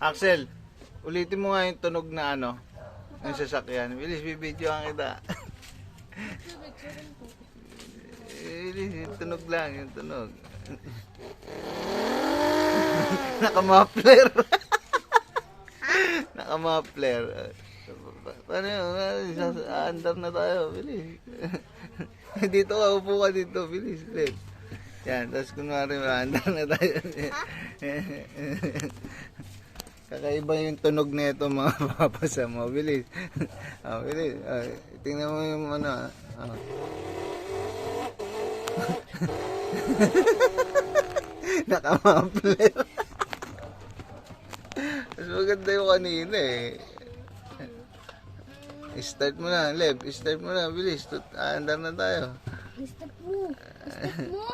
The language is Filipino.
Axel, ulitin mo nga yung tunog na ano, yung sasakyan. Bilis, bibidyo ang kita. Bilis, yung tunog lang, yung tunog. Nakamapler. Nakamapler. Paano yun? Aandar na tayo. Bilis. dito ka, upo ka dito. Bilis, bilis. Yan, tapos kunwari maandar na tayo. Kakaiba yung tunog na ito mga papasa mo. Bilis. oh, bilis. Oh, tingnan mo yung ano. ah. Oh. Nakamapler. Mas maganda yung kanina eh. Start mo na, Lev. Start mo na, bilis. Tut- Aandar na tayo. Stop mo. Stop mo.